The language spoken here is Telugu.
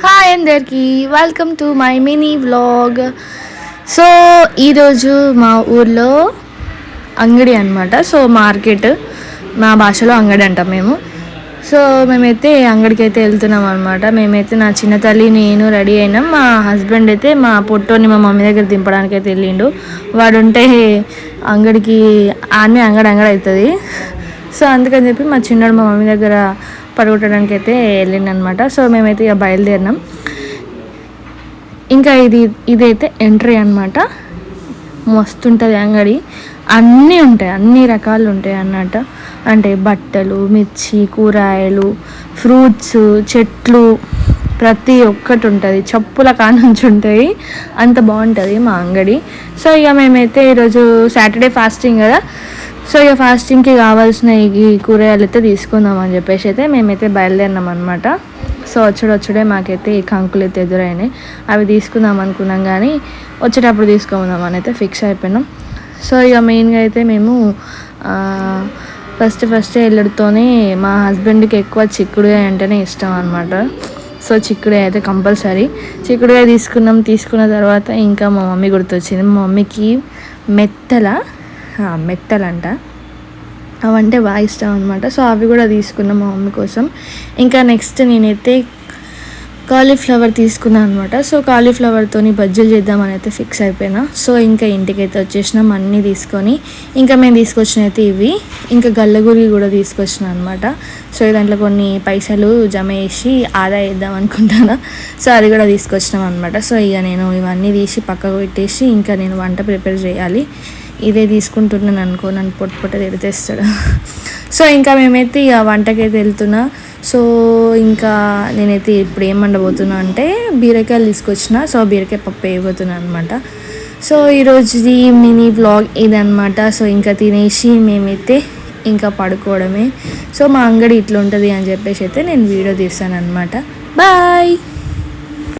హాయ్ అందరికి. Welcome to my mini vlog so ఈరోజు మా ఊర్లో అంగడి అనమాట సో మార్కెట్. మా భాషలో అంగడి అంటాం మేము. సో మేమైతే అంగడికి అయితే వెళ్తున్నాం అనమాట మేమైతే నా చిన్న తల్లి నేను రెడీ అయినాం. మా హస్బెండ్ అయితే మా పొట్టోని మా మమ్మీ దగ్గర దింపడానికి అయితే వెళ్ళిండు. వాడు ఉంటే అంగడికి ఆమె అంగడి అంగడి అవుతుంది. సో అందుకని చెప్పి మా చిన్నడు మా మమ్మీ దగ్గర పడుకోవడానికి అయితే వెళ్ళిండనమాట. సో మేమైతే ఇక బయలుదేరినాం. ఇంకా ఇది ఇదైతే ఎంట్రీ అనమాట మస్తు ఉంటుంది అంగడి. అన్నీ ఉంటాయి అన్ని రకాలు ఉంటాయి అన్నమాట. అంటే బట్టలు మిర్చి కూరగాయలు ఫ్రూట్స్ చెట్లు ప్రతి ఒక్కటి ఉంటుంది. చెప్పుల కానుంచి ఉంటాయి. అంత బాగుంటుంది మా అంగడి. సో ఇక మేమైతే ఈరోజు సాటర్డే ఫాస్టింగ్ కదా. సో ఇక ఫాస్టింగ్కి కావాల్సిన ఈ కూరగాయలు అయితే తీసుకుందాం అని చెప్పేసి అయితే మేమైతే బయలుదేరినాం అనమాట సో వచ్చుడు వచ్చుడే మాకైతే ఈ కంకులు అయితే ఎదురైనాయి. అవి తీసుకుందాం అనుకున్నాం కానీ వచ్చేటప్పుడు తీసుకుందాం అని అయితే ఫిక్స్ అయిపోయినాం. సో ఇక మెయిన్గా అయితే మేము ఫస్ట్ ఫస్ట్ ఎల్లుడితోనే మా హస్బెండ్కి ఎక్కువ చిక్కుడుగాయ అంటేనే ఇష్టం అనమాట సో చిక్కుడుగాయ అయితే కంపల్సరీ. చిక్కుడుగాయ తీసుకున్నాం తీసుకున్న తర్వాత ఇంకా మా మమ్మీ గుర్తొచ్చింది. మా మమ్మీకి మెత్తల మెత్తలంట. అవంటే బాగా ఇష్టం అనమాట సో అవి కూడా తీసుకున్నాం మా మమ్మీ కోసం. ఇంకా నెక్స్ట్ నేనైతే కాలీఫ్లవర్ తీసుకున్నాను అనమాట సో కాలీఫ్లవర్తో బజ్జీలు చేద్దామని అయితే ఫిక్స్ అయిపోయినా. సో ఇంకా ఇంటికైతే వచ్చేసినాం అన్నీ తీసుకొని. ఇంకా మేము తీసుకొచ్చిన అయితే ఇవి. ఇంకా గల్లగురి కూడా తీసుకొచ్చిన అనమాట సో దాంట్లో కొన్ని పైసలు జమ చేసి ఆదా చేద్దాం అనుకుంటాను. సో అది కూడా తీసుకొచ్చినాం అనమాట సో ఇక నేను ఇవన్నీ తీసి పక్కకు పెట్టేసి ఇంకా నేను వంట ప్రిపేర్ చేయాలి. ఇదే తీసుకుంటున్నాను అనుకో నన్ను పొట్టు పొట్ట తిడితేస్తాడు సో ఇంకా మేమైతే ఇక వంటకైతే వెళ్తున్నా. సో ఇంకా నేనైతే ఇప్పుడు ఏం వండబోతున్నా అంటే బీరకాయలు తీసుకొచ్చిన. సో బీరకాయ పప్పు వేయబోతున్నాను అనమాట సో ఈరోజుది మినీ బ్లాగ్ ఇదనమాట సో ఇంకా తినేసి మేమైతే ఇంకా పడుకోవడమే. సో మా అంగడి ఇట్లా ఉంటుంది అని చెప్పేసి అయితే నేను వీడియో తీస్తాను అనమాట బాయ్!